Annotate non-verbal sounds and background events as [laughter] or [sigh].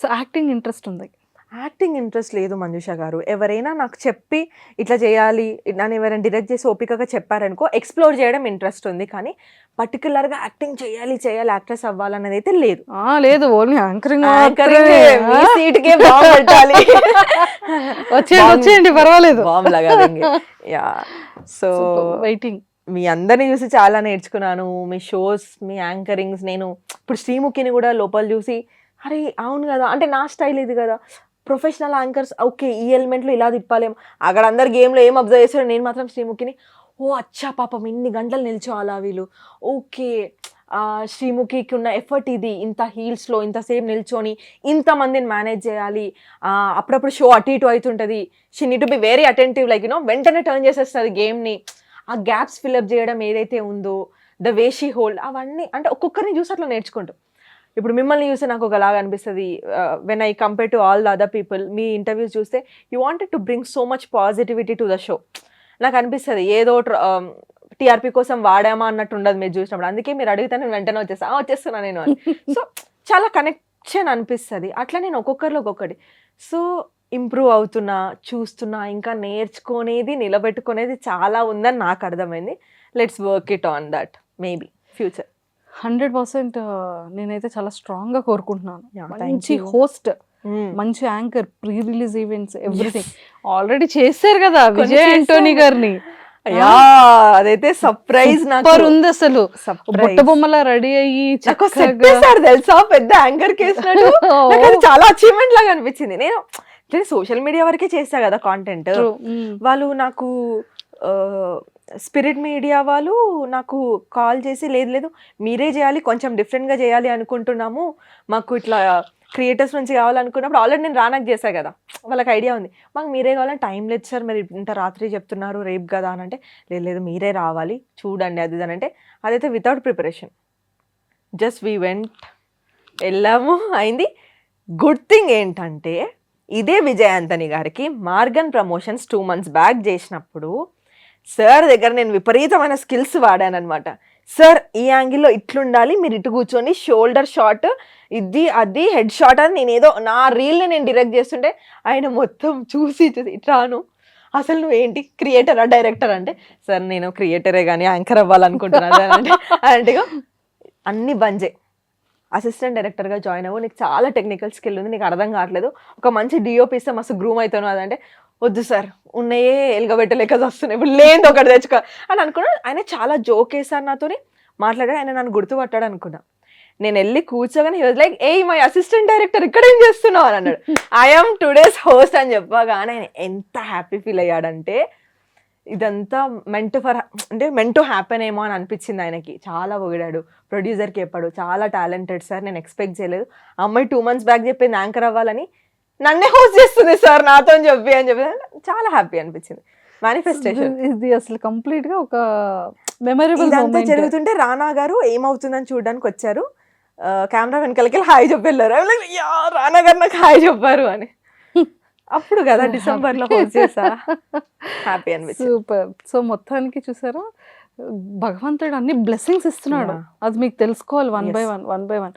So acting interest ఉంది. Acting interest లేదు మంజుష గారు. ఎవరైనా నాకు చెప్పి ఇట్లా చేయాలి నన్ను ఎవరైనా డిరెక్ట్ చేసి ఓపికగా చెప్పారనుకో ఎక్స్ప్లోర్ చేయడం ఇంట్రెస్ట్ ఉంది. కానీ పర్టికులర్గా యాక్టింగ్ చేయాలి చేయాలి యాక్ట్రెస్ అవ్వాలన్నది అయితే లేదు. లేదు. ఓన్లీ యాంకరింగ్ సీటుకే పెట్టాలి. [laughs] వచ్చేయండి పర్వాలేదు. యా. సో వెయిటింగ్ మీ అందరిని చూసి చాలా నేర్చుకున్నాను. మీ షోస్ మీ యాంకరింగ్స్ నేను ఇప్పుడు శ్రీముఖిని కూడా లోపల చూసి అరే అవును కదా. అంటే నా స్టైల్ ఇది కదా. ప్రొఫెషనల్ యాంకర్స్ ఓకే ఈ ఎలిమెంట్లో ఇలా తిప్పాలేం. అక్కడ అందరు గేమ్లో ఏం అబ్జర్వ్ చేస్తారో నేను మాత్రం శ్రీముఖిని ఓ అచ్చా పాపం ఇన్ని గంటలు నిల్చోవాలా వీళ్ళు? ఓకే శ్రీముఖికి ఉన్న ఎఫర్ట్ ఇది. ఇంత హీల్స్లో ఇంతసేపు నిల్చొని ఇంతమందిని మేనేజ్ చేయాలి. అప్పుడప్పుడు షో అటు ఇటు అవుతుంటుంది. She need to be very attentive like you know వెంటనే టర్న్ చేసేస్తుంది గేమ్ని. ఆ గ్యాప్స్ ఫిల్అప్ చేయడం ఏదైతే ఉందో ద వే షీ హోల్డ్ అవన్నీ అంటే ఒక్కొక్కరిని చూసి అట్లా నేర్చుకుంటాం. ఇప్పుడు మిమ్మల్ని చూస్తే నాకు ఒకలాగా అనిపిస్తుంది when I compare to all the other people me interviews చూస్తే you wanted to bring so much positivity to the show నాకు అనిపిస్తుంది ఏదో టీఆర్పీ కోసం వాడామా అన్నట్టు ఉండదు మీరు చూసినప్పుడు. అందుకే మీరు అడిగితే నేను వెంటనే వచ్చేస్తా "ఆ, వచ్చేస్తున్నా నేను [laughs] సో చాలా కనెక్షన్ అనిపిస్తుంది. అట్లా నేను ఒక్కొక్కరిలో ఒక్కొక్కటి. సో ఇంప్రూవ్ అవుతున్నా చూస్తున్నా ఇంకా నేర్చుకునేది నిలబెట్టుకునేది చాలా ఉందని నాకు అర్థమైంది. Let's work it on that maybe future hundred percent నేనైతే చాలా స్ట్రాంగ్గా కోరుకుంటున్నాను. మంచి. హోస్ట్ మంచి anchor pre release events everything already చేశారు కదా విజయ్ ఆంటోనీ. గారిని. యా అదైతే సర్ప్రైజ్ నాకు. ఉంది అసలు. బుట్ట బొమ్మలా రెడీ అయ్యి చెప్పేశారు తెలుసా? పెద్ద యాంకర్ కేసినట్టు [laughs] అది చాలా అచీవ్మెంట్ లాగా అనిపించింది. నేను సోషల్ మీడియా వరకే చేస్తా కదా కాంటెంట్ True. Mm. వాళ్ళు నాకు స్పిరిట్ మీడియా వాళ్ళు నాకు కాల్ చేసి లేదు లేదు మీరే చేయాలి కొంచెం డిఫరెంట్గా చేయాలి అనుకుంటున్నాము. మాకు ఇట్లా క్రియేటర్స్ నుంచి కావాలనుకున్నప్పుడు ఆల్రెడీ నేను రానక్ చేశాను కదా. వాళ్ళకి ఐడియా ఉంది. మాకు మీరే కావాలని టైం లేదు సార్ మరి ఇంత రాత్రి చెప్తున్నారు రేపు కదా అని అంటే లేదు లేదు మీరే రావాలి చూడండి అది ఇది అని అంటే అదైతే without preparation just we went వెళ్ళాము అయింది. గుడ్ థింగ్ ఏంటంటే ఇదే విజయాంతని గారికి Margan promotions two months back చేసినప్పుడు సార్ దగ్గర నేను విపరీతమైన స్కిల్స్ వాడానమాట సార్ ఈ యాంగిల్లో ఇట్లుండాలి మీరు ఇటు కూర్చొని షోల్డర్ షాట్ ఇది అది హెడ్ షాట్ అని నేను ఏదో నా రీల్ని నేను డిరెక్ట్ చేస్తుంటే ఆయన మొత్తం చూసి చూసి ఇట్లాను అసలు నువ్వు ఏంటి? క్రియేటరా డైరెక్టర్ అంటే సార్ నేను క్రియేటరే కానీ యాంకర్ అవ్వాలనుకుంటున్నాను అంటే అంటే అన్ని బంజే. అసిస్టెంట్ డైరెక్టర్గా జాయిన్ అవ్వు నీకు చాలా టెక్నికల్ స్కిల్ ఉంది నీకు అర్థం కావట్లేదు. ఒక మంచి డిఓపి ఇస్తే మస్తు గ్రూమ్ అవుతాను అదంటే వద్దు సార్ ఉన్నాయే ఎలగబెట్టలేక వస్తున్నాయి ఇప్పుడు లేదు ఒకటి తెచ్చుకో అని అనుకున్నా ఆయన చాలా జోక్ వేసారు నాతోని మాట్లాడాడు ఆయన నన్ను గుర్తుపట్టాడు అనుకున్నా. నేను వెళ్ళి కూర్చోగానే he was like a my assistant director ఇక్కడ ఏం చేస్తున్నావు? అని అన్నాడు. ఐఎమ్ టుడేస్ హోస్ట్ అని చెప్పగానే ఆయన ఎంత హ్యాపీ ఫీల్ అయ్యాడంటే ఇదంతా మెంట్ ఫర్ అంటే మెంట్ టు హ్యాపెన్ ఏమో అని అనిపించింది ఆయనకి. చాలా పొగిడాడు. ప్రొడ్యూసర్కి చెప్పాడు చాలా టాలెంటెడ్ సార్ నేను ఎక్స్పెక్ట్ చేయలేదు. అమ్మాయి టూ మంత్స్ బ్యాక్ చెప్పింది యాంకర్ అవ్వాలని. నన్నే హోస్ట్ చేస్తుంది సార్ నాతో చెప్పి అని చెప్పి. చాలా హ్యాపీ అనిపించింది. మేనిఫెస్టేషన్ ఇది అసలు కంప్లీట్గా ఒక మెమరబుల్ ఇదంతా జరుగుతుంటే రానా గారు ఏమవుతుందని చూడడానికి వచ్చారు. కెమెరా వెనకాలకి హాయ్ చెప్పి వెళ్ళారు యా రానా గారు నాకు హాయ్ చెప్పారు అని. అప్పుడు కదా డిసెంబర్లో హోస్ట్ చేసా. హ్యాపీ అనిపించింది. సూపర్ సో మొత్తానికి చూసారా? భగవంతుడు అన్ని బ్లెస్సింగ్స్ ఇస్తున్నాడు. అది మీకు తెలుసుకోవాలి one by. One one by one